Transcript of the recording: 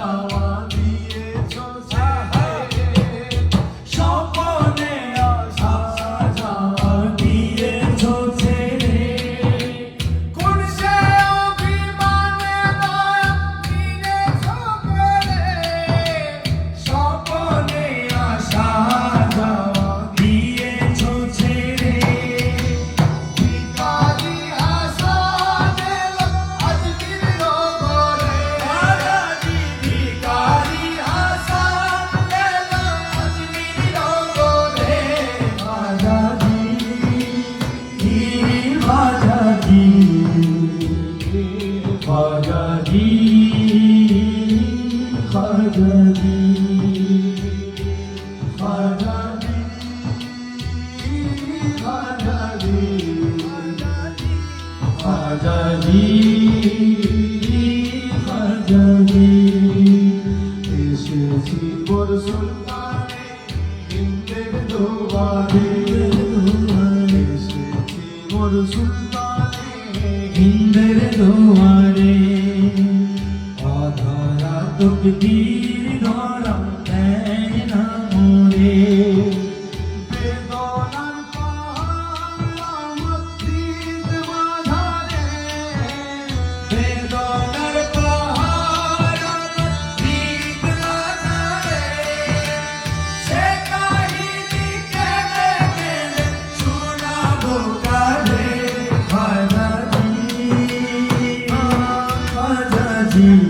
Oh. Azadi Azadi এসেছি মোর সুলতানে হিন্দের দোবারে। এসেছি মোর সুলতানে হিন্দের দোবারে। Adhara তকদীর Jesus.